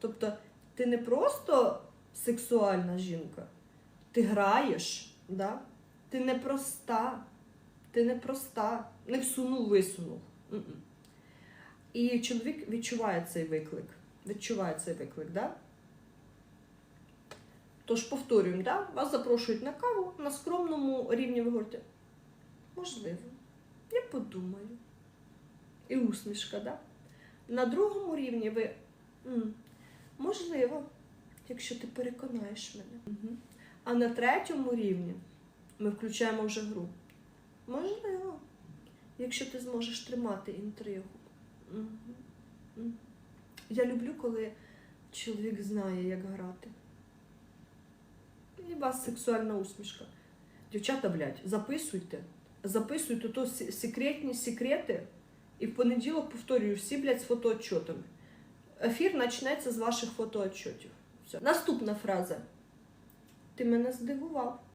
Тобто ти не просто сексуальна жінка, ти граєш, да? ти не проста, ти не проста, не всунув, висунув. І чоловік відчуває цей виклик. Відчуває цей виклик, да? Тож повторюємо, да? вас запрошують на каву на скромному рівні ви говорите. Можливо, я подумаю. І усмішка, да? На другому рівні ви «М, можливо, якщо ти переконаєш мене. А на третьому рівні ми включаємо вже гру. Можливо, якщо ти зможеш тримати інтригу. Я люблю, коли чоловік знає, як грати. І вас сексуальна усмішка. Дівчата, блядь, записуйте. Записуйте то секретні секрети. І в понеділок повторюю всі, блядь, з фотоотчотами. Ефір почнеться з ваших фотоотчотів. Все. Наступна фраза. Ти мене здивував.